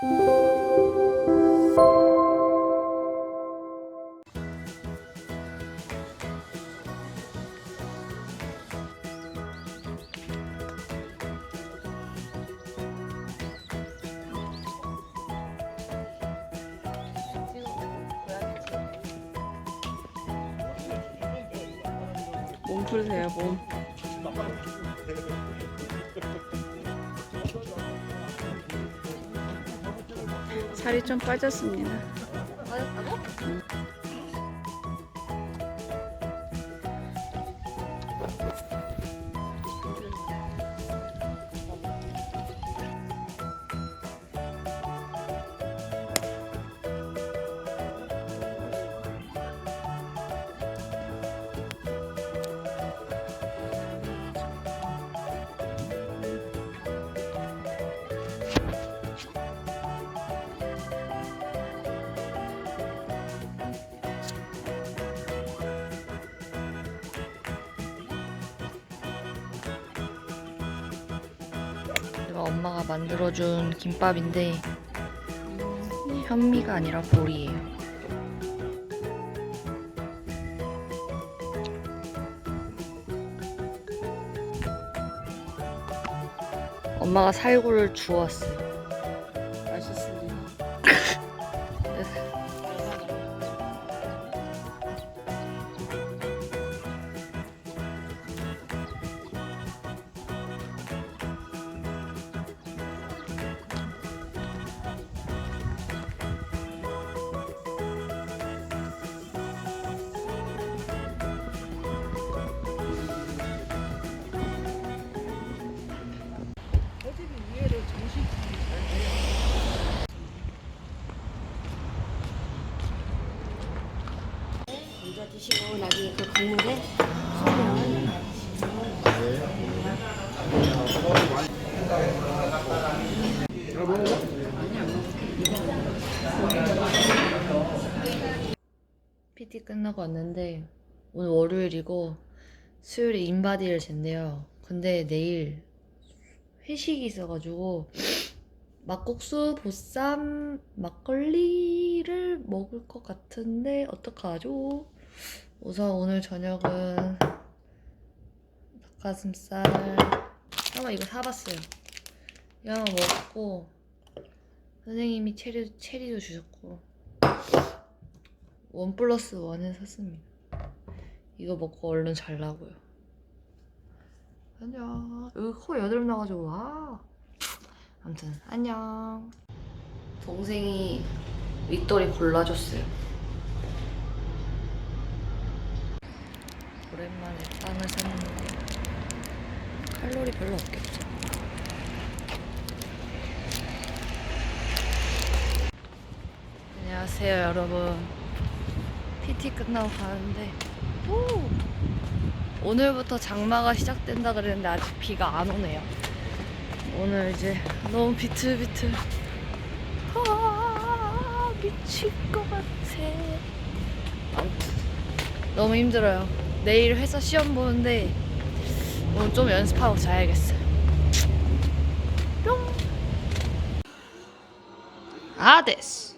몸 풀세요 몸. 살이 좀 빠졌습니다. 엄마가 만들어준 김밥인데 현미가 아니라 보리예요. 엄마가 살구를 주웠어요. 드시고 나중에 그 국물에 소면 PT 끝나고 왔는데 오늘 월요일이고 수요일에 인바디를 잰대요. 근데 내일 회식이 있어가지고 막국수, 보쌈, 막걸리를 먹을 것 같은데 어떡하죠? 우선 오늘 저녁은 닭가슴살 한번 이거 사봤어요. 이거 먹고 선생님이 체리, 체리도 주셨고 원 플러스 원을 샀습니다. 이거 먹고 얼른 잘라고요. 안녕. 여기 코 여드름 나가지고 와. 아무튼 안녕. 동생이 윗돌이 골라줬어요. 오랜만에 빵을 샀는데 칼로리 별로 없겠죠. 안녕하세요 여러분. PT 끝나고 가는데 오! 오늘부터 장마가 시작된다 그랬는데 아직 비가 안 오네요. 오늘 이제 너무 비틀비틀. 아, 미칠 것 같아. 너무 힘들어요. 내일 회사 시험 보는데 오늘 좀 연습하고 자야겠어요. 뿅. 아데스.